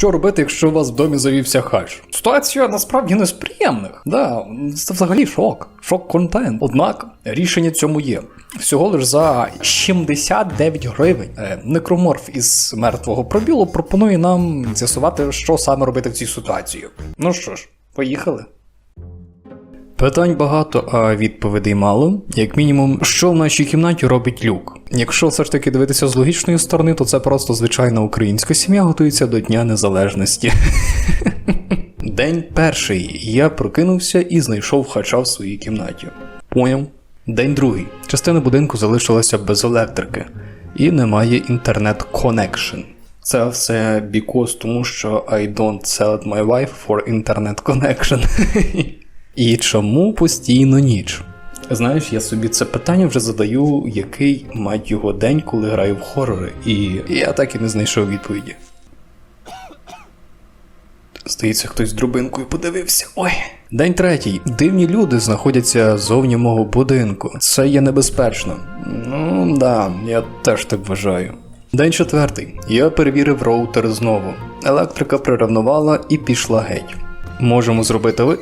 Що робити, якщо у вас в домі завівся хач? Ситуація насправді не з приємних. Да, це взагалі шок. Шок-контент. Однак рішення цьому є. Всього лиш за 79 гривень. Е, некроморф із мертвого пробілу пропонує нам з'ясувати, що саме робити в цій ситуації. Ну що ж, поїхали. Питань багато, а відповідей мало. Як мінімум, що в нашій кімнаті робить люк. Якщо все ж таки дивитися з логічної сторони, то це просто звичайна українська сім'я готується до Дня Незалежності. День перший. Я прокинувся і знайшов хача в своїй кімнаті. Поняв. День другий. Частина будинку залишилася без електрики, і немає інтернет коннекшн. Це все бікос, тому що I don't sell my wife for internet connection. І чому постійно ніч? Знаєш, я собі це питання вже задаю, який мать його день, коли граю в хорори, і я так і не знайшов відповіді. Здається, хтось з дробинкою подивився. Ой. День третій. Дивні люди знаходяться зовні мого будинку. Це є небезпечно. Ну да, я теж так вважаю. День четвертий. Я перевірив роутер знову. Електрика приревнувала і пішла геть. Можемо зробити ви.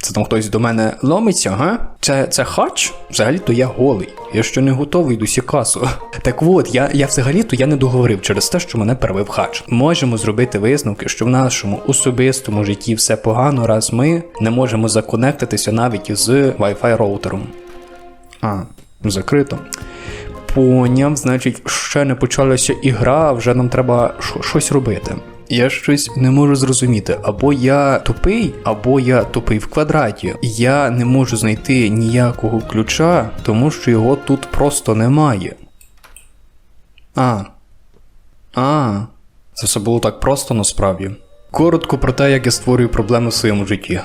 Це там хтось до мене ломиться, га? Це, це хач? Взагалі-то я голий. Я ще не готовий до сікасу. Так от, я, я взагалі-то я не договорив через те, що мене первив хач. Можемо зробити висновки, що в нашому особистому житті все погано, раз ми не можемо законектитися навіть з Wi-Fi роутером. А, закрито. Поняв, значить, ще не почалася ігра, вже нам треба щось робити. Я щось не можу зрозуміти. Або я тупий, або я тупий в квадраті. Я не можу знайти ніякого ключа, тому що його тут просто немає. А. А. Це все було так просто насправді. Коротко про те, як я створюю проблеми в своєму житті.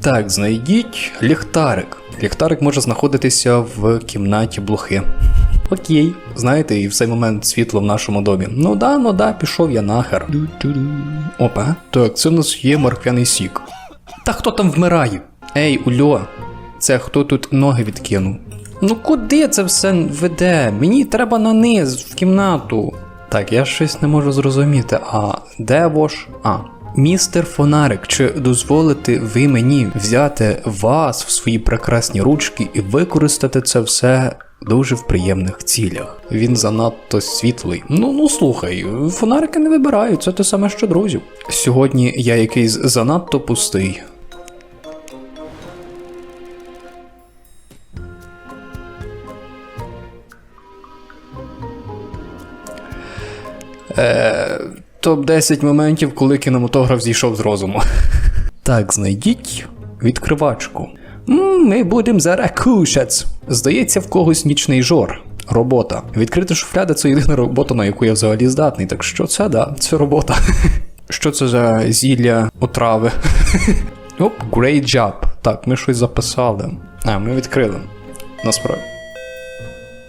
Так, знайдіть ліхтарик. Ліхтарик може знаходитися в кімнаті блохи. Окей, знаєте, і в цей момент світло в нашому домі. Ну да, ну да, пішов я нахер. Опа. Так, це в нас є морквяний сік. Та хто там вмирає? Ей, Ульо, це хто тут ноги відкинув? Ну куди це все веде? Мені треба на низ, в кімнату. Так, я щось не можу зрозуміти. А де ваш? А. Містер Фонарик, чи дозволите ви мені взяти вас в свої прекрасні ручки і використати це все дуже в приємних цілях? Він занадто світлий. Ну ну слухай, фонарики не вибирають, це те саме, що друзів. Сьогодні я якийсь занадто пустий. Топ-10 моментів, коли кінематограф зійшов з розуму. Так, знайдіть відкривачку. Ми будемо зараз кушать. Здається, в когось нічний жор. Робота. Відкрити шуфляди це єдина робота, на яку я взагалі здатний. Так що це да, це робота. Що це за зілля отрави? Оп, great job. Так, ми щось записали. А, ми відкрили. Насправді.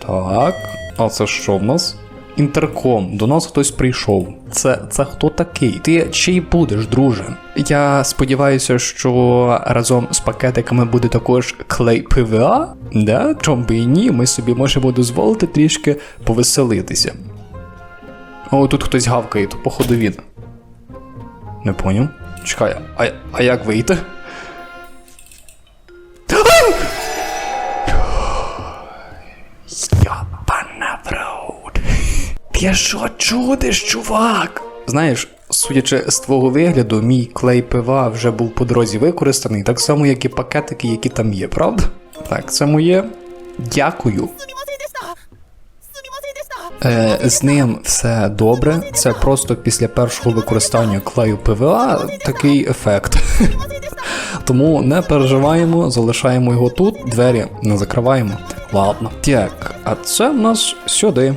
Так, а це що в нас? Інтерком, до нас хтось прийшов. Це, це хто такий? Ти чий будеш, друже? Я сподіваюся, що разом з пакетиками буде також клей ПВА? Да? Чом би і ні, ми собі можемо дозволити трішки повеселитися. О, тут хтось гавкає, то походу він. Не поняв. Чекай, а, а як вийти? Рот. Таке що чудиш, чувак? Знаєш, судячи з твого вигляду, мій клей пива вже був по дорозі використаний, так само, як і пакетики, які там є, правда? Так, це моє. Дякую. Е, З ним все добре. Це просто після першого використання клею ПВА такий ефект. Тому не переживаємо, залишаємо його тут, двері не закриваємо. Ладно. Так, а це в нас сюди.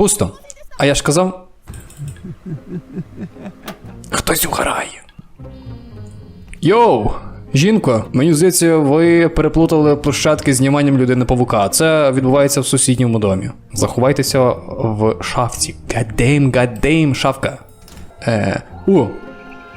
Пусто. А я ж казав. Хтось угорає. Йоу! Жінко, мені здається, ви переплутали площадки з зніманням людини павука. Це відбувається в сусідньому домі. Заховайтеся в шафці. Гадейм, гадейм, шафка. Е, о,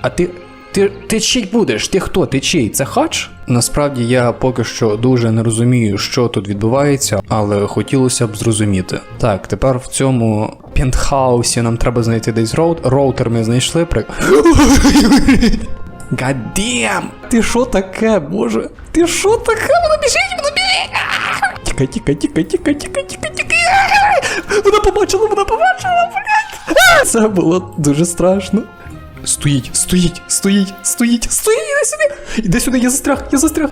а ти. Ти, ти чий будеш? Ти хто? Ти чий? Це хач? Насправді я поки що дуже не розумію, що тут відбувається, але хотілося б зрозуміти. Так, тепер в цьому пентхаусі нам треба знайти десь роут. Роутер ми знайшли. При... Гаддем! Ти що таке, боже? Ти що таке? Воно біжить, воно біжить! Тікай, тікай, тікай, тікай, тікай, тікай, тікай. Вона побачила, вона побачила, блядь! Це було дуже страшно. Стоїть, стоїть, стоїть, стоїть, стоїть, іди сюди! Іди сюди, я застряг, я застряг.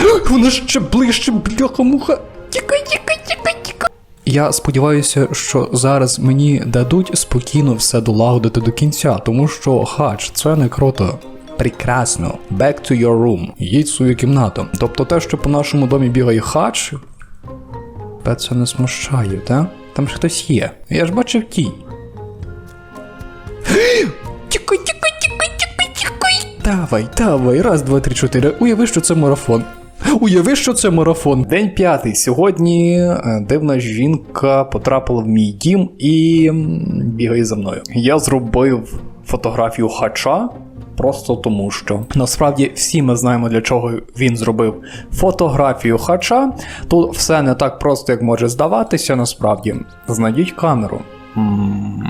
Вона ще ближче, бляха-муха. Тікай, тікай, тікай, тікай. Я сподіваюся, що зараз мені дадуть спокійно все долагодити до кінця, тому що хач, це не круто. Прекрасно. Back to your room. Їдь в свою кімнату. Тобто те, що по нашому домі бігає хач. Та це не смущає, та? Там ж хтось є. Я ж бачив тінь. Тікай, тікай, тікай, тікай, тікай. Давай, давай, раз, два, три, чотири. Уяви, що це марафон. Уяви, що це марафон. День п'ятий. Сьогодні е, дивна жінка потрапила в мій дім і бігає за мною. Я зробив фотографію хача. Просто тому, що насправді всі ми знаємо, для чого він зробив фотографію хача. Тут все не так просто, як може здаватися, насправді. Знайдіть камеру.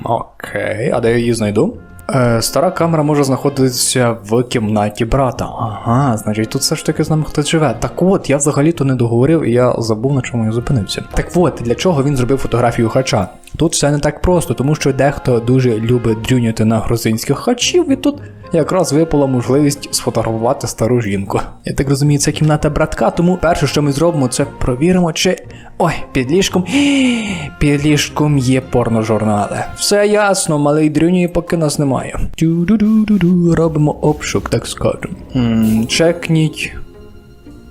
Окей, а де я її знайду? Е, стара камера може знаходитися в кімнаті брата. Ага, значить, тут все ж таки з нами хтось живе. Так от, я взагалі-то не договорив, і я забув, на чому я зупинився. Так от, для чого він зробив фотографію хача? Тут все не так просто, тому що дехто дуже любить дрюняти на грузинських хачів, і тут якраз випала можливість сфотографувати стару жінку. Я так розумію, це кімната братка, тому перше, що ми зробимо, це провіримо, чи. Ой, під ліжком. Під ліжком є порножурнали. Все ясно, малий дрюні поки нас немає. Тю-ду-ду-ду-ду, Робимо обшук, так скажемо. Чекніть.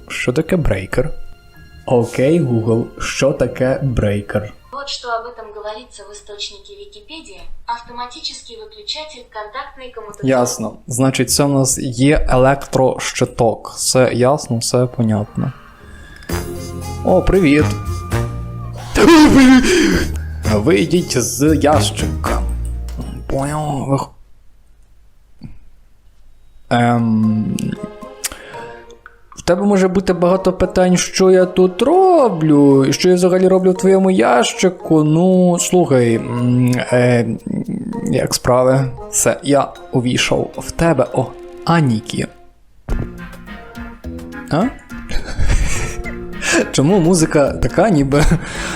Що таке брейкер? Окей, Google, що таке брейкер? Вот что об этом говорится в источнике Википедия. Автоматический выключатель контактной коммутационной Ясно. Значить, це у нас є електрощиток. Все ясно, все понятно. О, привіт. Вийдіть з ящика. Понял. Ем... Тебе може бути багато питань, що я тут роблю, і що я взагалі роблю в твоєму ящику. Ну, слухай, е, як справи? Все, я увійшов в тебе. О, Анікі. А? Чому музика така, ніби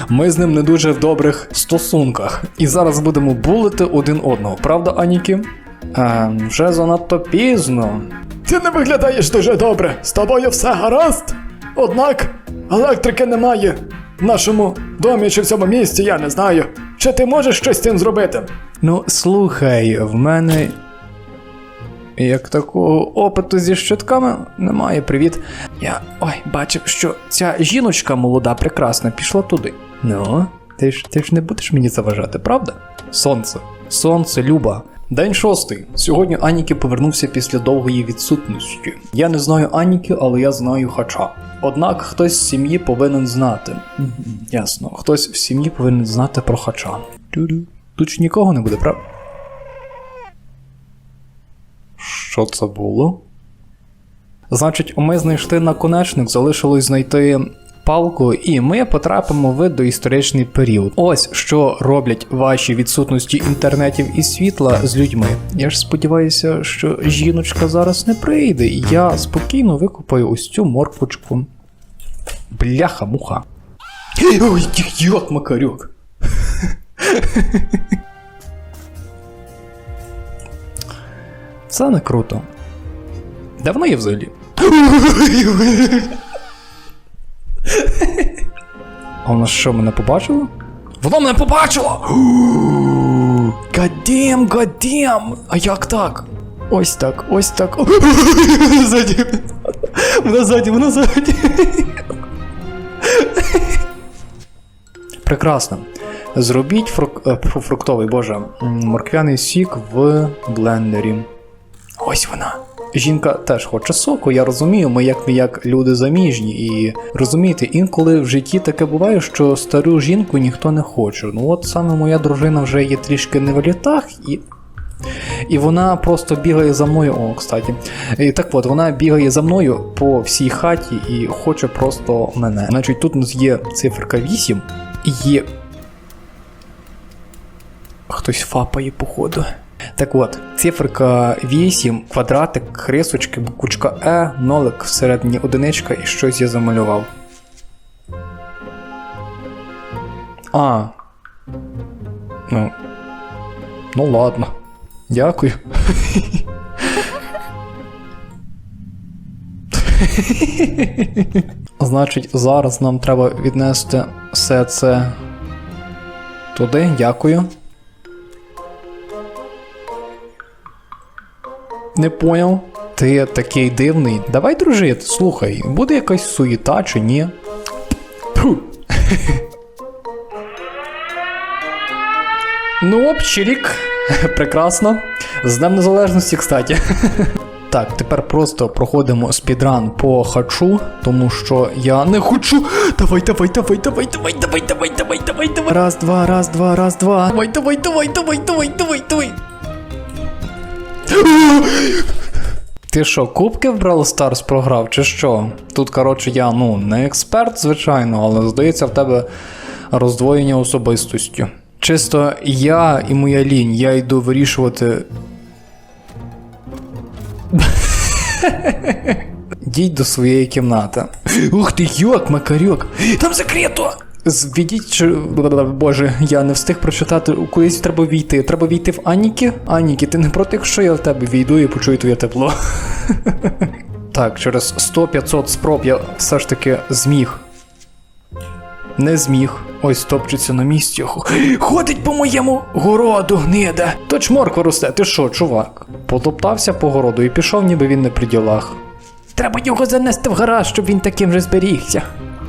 ми з ним не дуже в добрих стосунках. І зараз будемо булити один одного, правда, Анікі? А, вже занадто пізно. Ти не виглядаєш дуже добре. З тобою все гаразд. Однак електрики немає. В нашому домі чи в цьому місті, я не знаю. Чи ти можеш щось з цим зробити? Ну, слухай, в мене. Як такого опиту зі щитками немає, привіт. Я ой, бачив, що ця жіночка молода, прекрасна, пішла туди. Ну, ти ж ти ж не будеш мені заважати, правда? Сонце, сонце, Люба. День шостий. Сьогодні Аніки повернувся після довгої відсутності. Я не знаю Аніки, але я знаю хача. Однак хтось з сім'ї повинен знати. Ясно, хтось в сім'ї повинен знати про хача. Тут ж нікого не буде, правда? Що це було? Значить, ми знайшли наконечник, залишилось знайти палку, і ми потрапимо в доісторичний період. Ось що роблять ваші відсутності інтернетів і світла з людьми. Я ж сподіваюся, що жіночка зараз не прийде, і я спокійно викупаю ось цю морквочку. Бляха-муха. Ой, як макарюк. Це не круто. Давно є взагалі? А вона що, мене побачила? Вона мене побачила! Гадем, гадем! А як так? Ось так, ось так. Ззаді. Вона ззаді, вона ззаді. Прекрасно. Зробіть фрук... е, фруктовий, боже, морквяний сік в блендері. Ось вона. Жінка теж хоче соку, я розумію, ми як не як люди заміжні, і розумієте, інколи в житті таке буває, що стару жінку ніхто не хоче. Ну от саме моя дружина вже є трішки не в літах, і. І вона просто бігає за мною. О, кстати. І так от, вона бігає за мною по всій хаті і хоче просто мене. Значить, тут у нас є циферка 8 і є. Хтось фапає, походу. Так от, циферка 8, квадратик, рисочки, буквочка Е, нолик всередині одиничка і щось я замалював. А. Ну. Ну ладно. Дякую. Значить, зараз нам треба віднести все це туди. Дякую. Не поняв. Ти такий дивний. Давай дружити, слухай, буде якась суєта чи ні? Ну, обчирік. Прекрасно. З Днем Незалежності, кстати. Так, тепер просто проходимо спідран по хачу, тому що я не хочу. Давай, давай, давай, давай, давай, давай, давай, давай, давай, давай. Раз, два, раз, два, раз, два. Давай, давай, давай, давай, давай, давай, давай. Ти що, кубки в Brawl Stars програв, чи що? Тут, коротше, я ну не експерт, звичайно, але здається, в тебе роздвоєння особистості. Чисто я і моя лінь, я йду вирішувати. Діть до своєї кімнати. Ух ти, йок, макарьок! Там закрито! Звідіть. Боже, я не встиг прочитати, кудись треба війти. Треба війти в Аніки? Аніки, ти не проти, якщо я в тебе війду і почую твоє тепло. Так, через 100-500 спроб я все ж таки зміг. Не зміг. Ось топчеться на місці. Ходить по моєму городу, гнида. То чморква росте, ти що, чувак? Потоптався по городу і пішов, ніби він не при ділах. Треба його занести в гараж, щоб він таким же зберігся.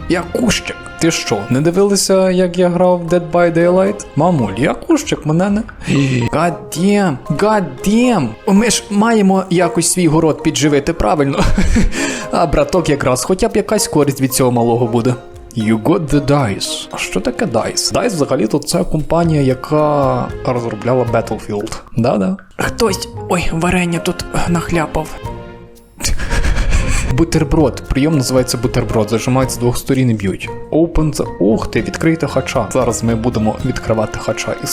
Я кущик. Ти що, не дивилися, як я грав в Dead by Daylight? Мамуль, я кущик, мене не. Гаддєм, гаддєм. Ми ж маємо якось свій город підживити, правильно. А браток якраз, хоча б якась користь від цього малого буде. You got the dice. А що таке DICE? DICE взагалі-то це компанія, яка розробляла Battlefield. Да-да. Хтось. Ой, варення тут нахляпав. Бутерброд. Прийом називається бутерброд. Зажимають з двох сторін і б'ють. Open the... Ух ти, відкрийте хача. Зараз ми будемо відкривати хача і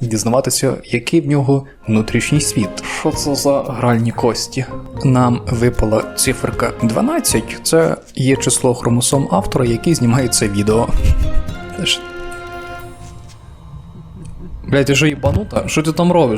дізнаватися, який в нього внутрішній світ. Що це за гральні кості? Нам випала циферка 12. Це є число хромосом автора, який знімає це відео. Блять, ти що їбанута? Що ти там робиш?